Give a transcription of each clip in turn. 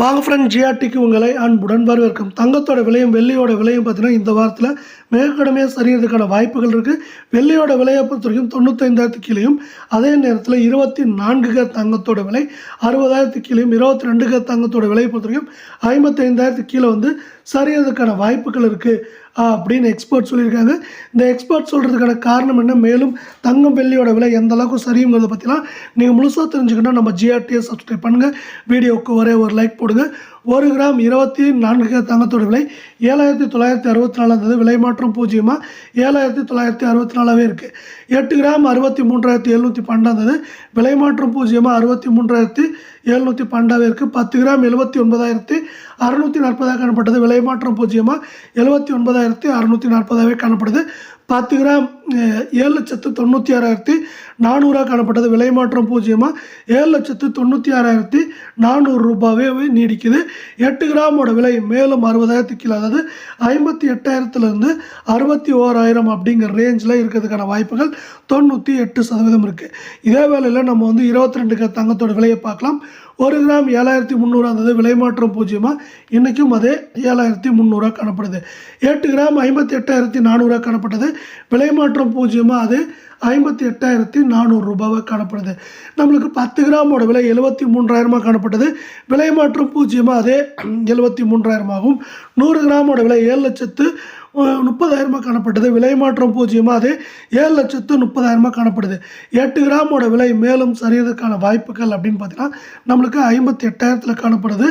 வாங்க ஃப்ரெண்ட் ஜிஆர்டிக்கு உங்களை அன்புடன் வரவேற்கும். தங்கத்தோட விலையும் வெள்ளியோட விலையும் பார்த்தீங்கன்னா இந்த வாரத்தில் மிக சரியறதுக்கான வாய்ப்புகள் இருக்குது வெள்ளியோட விலையை பொறுத்த வரைக்கும் தொண்ணூத்தைந்தாயிரத்து கீழேயும் அதே நேரத்தில் இருபத்தி நான்கு க தங்கத்தோட விலை அறுபதாயிரத்து கீழேயும் இருபத்தி ரெண்டு க தங்கத்தோட விலையை பொறுத்த வரைக்கும் ஐம்பத்தைந்தாயிரத்து கீழே வந்து சரியறதுக்கான வாய்ப்புகள் இருக்குது அப்படின்னு எக்ஸ்பர்ட் சொல்லியிருக்காங்க. இந்த எக்ஸ்பர்ட் சொல்கிறதுக்கான காரணம் என்ன? மேலும் தங்கம் வெள்ளியோட விலை எந்த அளவுக்கு சரியுங்கிறத பற்றிலாம் நீங்கள் முழுசாக தெரிஞ்சுக்கணும் நம்ம ஜிஆர்டியை சப்ஸ்கிரைப் பண்ணுங்கள் வீடியோவுக்கு ஒரே ஒரு லைக் போடுங்க. ஒரு கிராம் இருபத்தி நான்கு தங்கத்தோட விலை ஏழாயிரத்தி தொள்ளாயிரத்தி அறுபத்தி நாலு இருந்தது விலை மாற்றம் பூஜ்ஜியமாக ஏழாயிரத்தி தொள்ளாயிரத்தி அறுபத்தி நாலாவே இருக்குது எட்டு கிராம் அறுபத்தி மூன்றாயிரத்தி எழுநூற்றி பன்னெண்டு இருந்தது விலை மாற்றம் பூஜ்ஜியமாக அறுபத்தி மூன்றாயிரத்தி எழுநூற்றி பன்னெண்டாவே இருக்குது பத்து கிராம் எழுபத்தி ஒன்பதாயிரத்தி அறுநூற்றி நாற்பதாக காணப்பட்டது. விலை மாற்றம் பூஜ்ஜியமாக எழுபத்தி ஒன்பதாயிரத்தி அறுநூற்றி நாற்பதாகவே காணப்படுது. பத்து கிராம் ஏழு லட்சத்து தொண்ணூற்றி ஆறாயிரத்தி நானூறாக காணப்பட்டது. விலை மாற்றம் பூஜ்ஜியமாக ஏழு லட்சத்து தொண்ணூற்றி ஆறாயிரத்தி நானூறு ரூபாவே நீடிக்குது. எட்டு கிராமோட விலை மேலும் அறுபதாயிரத்துக்கு கீழே. அதாவது ஐம்பத்தி எட்டாயிரத்துலேருந்து அறுபத்தி ஓராயிரம் அப்படிங்கிற ரேஞ்சில் இருக்கிறதுக்கான வாய்ப்புகள் தொண்ணூற்றி எட்டு சதவீதம் இருக்குது இதே வேளையில் நம்ம வந்து இருபத்தி ரெண்டு க தங்கத்தோட விலையை பார்க்கலாம். ஒரு கிராம் ஏழாயிரத்தி முந்நூறு அந்தது விலை மாற்றம் பூஜ்ஜியமாக இன்றைக்கும் அதே ஏழாயிரத்தி முந்நூறுரூவா காணப்படுது. எட்டு கிராம் ஐம்பத்தி எட்டாயிரத்தி நானூறுரூவா காணப்பட்டது. விலை மாற்றம் பூஜ்ஜியமாக அது ஐம்பத்தி எட்டாயிரத்தி நானூறு ரூபாவாக காணப்படுது. நம்மளுக்கு பத்து கிராமோட விலை எழுபத்தி மூன்றாயிரமாக காணப்பட்டது. விலை மாற்றம் பூஜ்ஜியமாக அதே எழுபத்தி மூன்றாயிரமாகவும். நூறு கிராமோட விலை ஏழு லட்சத்து முப்பதாயிரமாக காணப்பட்டது. விலை மாற்றம் பூஜ்ஜியமாக அது ஏழு லட்சத்து முப்பதாயிரமாக காணப்படுது. எட்டு கிராமோட விலை மேலும் சரியறதுக்கான வாய்ப்புகள் அப்படின்னு பார்த்தீங்கன்னா நம்மளுக்கு ஐம்பத்தி எட்டாயிரத்தில் காணப்படுது.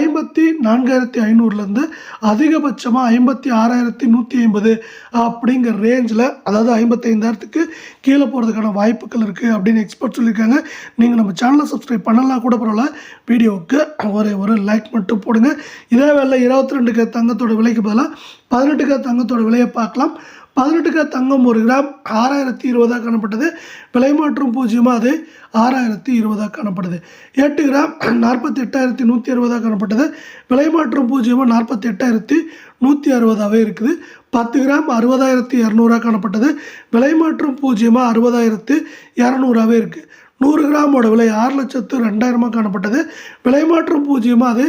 ஐம்பத்தி நான்காயிரத்தி ஐநூறுலேருந்து அதிகபட்சமாக ஐம்பத்தி ஆறாயிரத்தி நூற்றி ஐம்பது அப்படிங்கிற ரேஞ்சில் அதாவது ஐம்பத்தைந்தாயிரத்துக்கு கீழே போகிறதுக்கான வாய்ப்புகள் இருக்குது அப்படின்னு எக்ஸ்பர்ட் சொல்லியிருக்காங்க. நீங்கள் நம்ம சேனலை சப்ஸ்கிரைப் பண்ணலாம் கூட பரவாயில்ல. வீடியோவுக்கு ஒரு ஒரு லைக் மட்டும் போடுங்க. இதே வேலை இருபத்தி ரெண்டுக்கு தங்கத்தோட விலைக்கு பதிலாக பதினெட்டுக்கு தங்கத்தோட விலையை பார்க்கலாம். பதினெட்டுக்கு தங்கம் ஒரு கிராம் ஆறாயிரத்தி இருபதாக காணப்பட்டது. விலை மாற்றம் பூஜ்ஜியமாக அது ஆறாயிரத்தி இருபதாக காணப்படுது. எட்டு கிராம் நாற்பத்தி எட்டாயிரத்தி நூற்றி அறுபதாக காணப்பட்டது. விலை மாற்றம் பூஜ்ஜியமாக நாற்பத்தி எட்டாயிரத்தி நூற்றி அறுபதாகவே இருக்குது. பத்து கிராம் அறுபதாயிரத்தி இரநூறா காணப்பட்டது. விலை மாற்றம் பூஜ்ஜியமாக அறுபதாயிரத்து இரநூறாவே இருக்குது நூறு கிராமோட விலை ஆறு லட்சத்து ரெண்டாயிரமாக காணப்பட்டது. விலை மாற்றம் பூஜ்ஜியமாக அது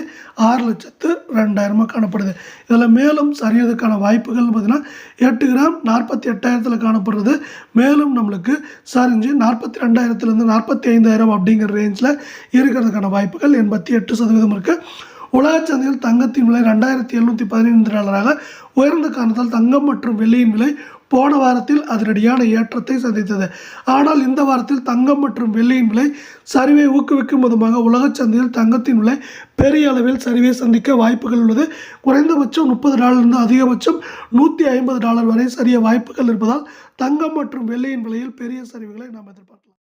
ஆறு லட்சத்து ரெண்டாயிரமாக காணப்படுது. இதில் மேலும் சரியதுக்கான வாய்ப்புகள்னு பார்த்தீங்கன்னா எட்டு கிராம் நாற்பத்தி எட்டாயிரத்தில் காணப்படுறது. மேலும் நம்மளுக்கு சரிஞ்சு நாற்பத்தி ரெண்டாயிரத்துலேருந்து நாற்பத்தி ஐந்தாயிரம் அப்படிங்கிற ரேஞ்சில் இருக்கிறதுக்கான வாய்ப்புகள் எண்பத்தி எட்டு சதவீதம் இருக்குது உலக சந்தையில் தங்கத்தின் விலை ரெண்டாயிரத்தி எழுநூற்றி பதினைந்து டாலராக உயர்ந்த காரணத்தால் தங்கம் மற்றும் வெள்ளியின் விலை போன வாரத்தில் அதிரடியான ஏற்றத்தை சந்தித்தது. ஆனால் இந்த வாரத்தில் தங்கம் மற்றும் வெள்ளியின் விலை சரிவை ஊக்குவிக்கும் விதமாக உலகச் சந்தையில் தங்கத்தின் விலை பெரிய அளவில் சரிவை சந்திக்க வாய்ப்புகள் உள்ளது. குறைந்தபட்சம் முப்பது டாலர்லேருந்து அதிகபட்சம் நூற்றி ஐம்பது டாலர் வரை சரிய வாய்ப்புகள் இருப்பதால் தங்கம் மற்றும் வெள்ளியின் விலையில் பெரிய சரிவுகளை நாம் எதிர்பார்க்கலாம்.